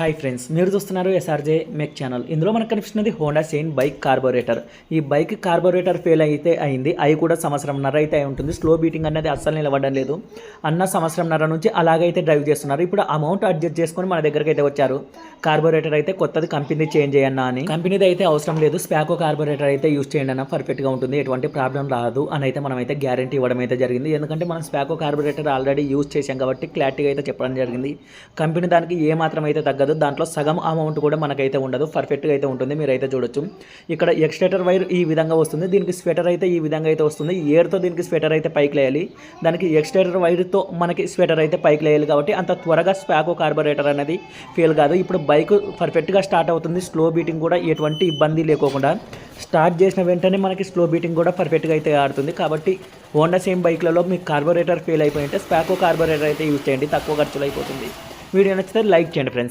Hi friends మీరు చూస్తున్నారు SRJ మెక్ channel ఇందులో మనకు కనిపిస్తున్నది హోండా సెయిన్ బైక్ కార్బోరేటర్ ఈ బైక్ కార్బోరేటర్ ఫెయిల్ అయితే అయింది. అవి కూడా సంవత్సరంన్నర అయితే అయి ఉంటుంది. స్లో బీటింగ్ అనేది అస్సలు నిలబడడం లేదు. అన్న సంవత్సరంన్నర నుంచి అలాగైతే డ్రైవ్ చేస్తున్నారు. ఇప్పుడు అమౌంట్ అడ్జస్ట్ చేసుకొని మన దగ్గరికి అయితే వచ్చారు. కార్బోరేటర్ అయితే కొత్తది. కంపెనీ చేంజ్ చేయన్నా అని. కంపెనీది అయితే అవసరం లేదు. స్పాకో కార్బోరేటర్ అయితే యూస్ చేయండి అన్న పర్ఫెక్ట్గా ఉంటుంది. ఎటువంటి ప్రాబ్లం రాదు అని అయితే మనం అయితే గ్యారంటీ ఇవ్వడం అయితే జరిగింది. ఎందుకంటే మనం స్పాకో కార్బోరేటర్ ఆల్రెడీ యూస్ చేసాం కాబట్టి క్లారిటీగా అయితే చెప్పడం జరిగింది. కంపెనీ దానికి ఏ మాత్రం అయితే తగ్గదు. దాంట్లో సగం అమౌంట్ కూడా మనకైతే ఉండదు. పర్ఫెక్ట్గా అయితే ఉంటుంది. మీరైతే చూడొచ్చు. ఇక్కడ ఎక్స్టేటర్ వైర్ ఈ విధంగా వస్తుంది. దీనికి స్వెటర్ అయితే ఈ విధంగా అయితే వస్తుంది. ఏర్తో దీనికి స్వెటర్ అయితే పైకి లేయాలి. దానికి ఎక్స్టేటర్ వైర్తో మనకి స్వెటర్ అయితే పైకి లేయాలి కాబట్టి అంత త్వరగా స్పాకో కార్బొరేటర్ అనేది ఫెయిల్ కాదు. ఇప్పుడు బైక్ పర్ఫెక్ట్గా స్టార్ట్ అవుతుంది. స్లో బీటింగ్ కూడా ఎటువంటి ఇబ్బంది లేకోకుండా స్టార్ట్ చేసిన వెంటనే మనకి స్లో బీటింగ్ కూడా పర్ఫెక్ట్గా అయితే ఆడుతుంది. కాబట్టి హోండా సేమ్ బైక్లలో మీకు కార్బొరేటర్ ఫెయిల్ అయిపోయింటే స్పాకో కార్బొరేటర్ అయితే యూజ్ చేయండి. తక్కువ ఖర్చులు అయిపోతుంది. వీడియో నచ్చితే లైక్ చేయండి ఫ్రెండ్స్